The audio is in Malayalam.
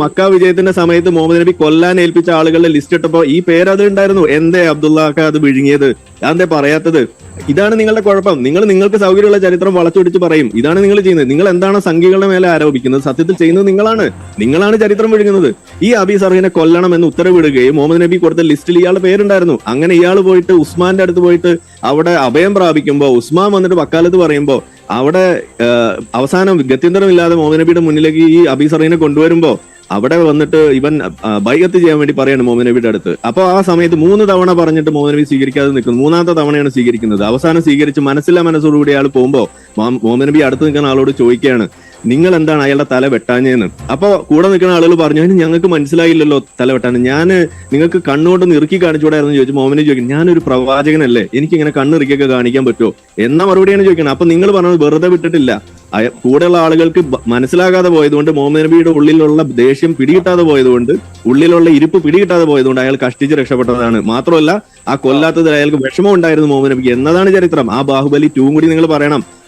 മക്ക വിജയത്തിന്റെ സമയത്ത് മുഹമ്മദ് നബി കൊല്ലാൻ ഏൽപ്പിച്ച ആളുകളുടെ ലിസ്റ്റ് ഇട്ടപ്പോ ഈ പേര് അത് ഉണ്ടായിരുന്നു എന്തേ അബ്ദുള്ളാക്ക അത് വിഴുങ്ങിയത്? അതെന്തേ പറയാത്തത്. ഇതാണ് നിങ്ങളുടെ കുഴപ്പം. നിങ്ങൾ നിങ്ങൾക്ക് സൗകര്യമുള്ള ചരിത്രം വളച്ചൊടിച്ച് പറയും. ഇതാണ് നിങ്ങൾ ചെയ്യുന്നത്. നിങ്ങൾ എന്താണ് സംഖ്യകളുടെ മേലെ ആരോപിക്കുന്നത്? സത്യത്തിൽ ചെയ്യുന്നത് നിങ്ങളാണ്. നിങ്ങളാണ് ചരിത്രം വിഴുങ്ങുന്നത്. ഈ അബി സർഹിനെ കൊല്ലണം എന്ന് ഉത്തരവിടുകയും മുഹമ്മദ് നബി കൊടുത്ത ലിസ്റ്റിൽ ഇയാളുടെ പേരുണ്ടായിരുന്നു. അങ്ങനെ ഇയാൾ പോയിട്ട് ഉസ്മാന്റെ അടുത്ത് പോയിട്ട് അവിടെ അഭയം പ്രാപിക്കുമ്പോൾ ഉസ്മാൻ വന്നിട്ട് വക്കാലത്ത് പറയുമ്പോ അവിടെ അവസാനം ഗത്യന്തരമില്ലാതെ മുഹമ്മദ് നബിയുടെ മുന്നിലേക്ക് ഈ അബീസറിനെ കൊണ്ടുവരുമ്പോ അവിടെ വന്നിട്ട് ഇവൻ ബൈകത്ത് ചെയ്യാൻ വേണ്ടി പറയാണ് മുഹമ്മദ് നബിയുടെ അടുത്ത്. അപ്പൊ ആ സമയത്ത് മൂന്ന് തവണ പറഞ്ഞിട്ട് മുഹമ്മദ് നബി സ്വീകരിക്കാതെ നിൽക്കുന്നു. മൂന്നാമത്തെ തവണയാണ് സ്വീകരിക്കുന്നത്. അവസാനം സ്വീകരിച്ച് മനസ്സില്ല മനസ്സോടുകൂടി അയാൾ പോകുമ്പോ മുഹ- മുഹമ്മദ് നബി അടുത്ത് നിൽക്കുന്ന ആളോട് ചോദിക്കുകയാണ് നിങ്ങൾ എന്താണ് അയാളുടെ തല വെട്ടാഞ്ഞെന്ന്? അപ്പൊ കൂടെ നിൽക്കുന്ന ആളുകൾ പറഞ്ഞു "അതിന് ഞങ്ങൾക്ക് മനസ്സിലായില്ലല്ലോ തല വെട്ടാൻ. ഞാൻ നിങ്ങൾക്ക് കണ്ണുകൊണ്ട് നിറുക്കി കാണിച്ചുകൂടായിരുന്നു ചോദിച്ചു മോമിനെ ചോദിക്കും ഞാനൊരു പ്രവാചകനല്ലേ? എനിക്ക് ഇങ്ങനെ കണ്ണിറുക്കിയൊക്കെ കാണിക്കാൻ പറ്റുമോ? എന്ന മറുപടിയാണ് ചോദിക്കുന്നത്. അപ്പൊ നിങ്ങൾ പറഞ്ഞത് വെറുതെ വിട്ടിട്ടില്ല. കൂടെയുള്ള ആളുകൾക്ക് മനസ്സിലാകാതെ പോയതുകൊണ്ട് മുഹമ്മദ് നബിയുടെ ഉള്ളിലുള്ള ദേഷ്യം പിടികിട്ടാതെ പോയതുകൊണ്ട് ഉള്ളിലുള്ള ഇരിപ്പ് പിടികിട്ടാതെ പോയതുകൊണ്ട് അയാൾ കഷ്ടിച്ച് രക്ഷപ്പെട്ടതാണ്. മാത്രമല്ല ആ കൊല്ലാത്തതിൽ അയാൾക്ക് വിഷമം ഉണ്ടായിരുന്നു മുഹമ്മദ് നബിക്ക് എന്നതാണ് ചരിത്രം. ആ ബാഹുബലി ടൂവും കൂടി നിങ്ങൾ പറയണം.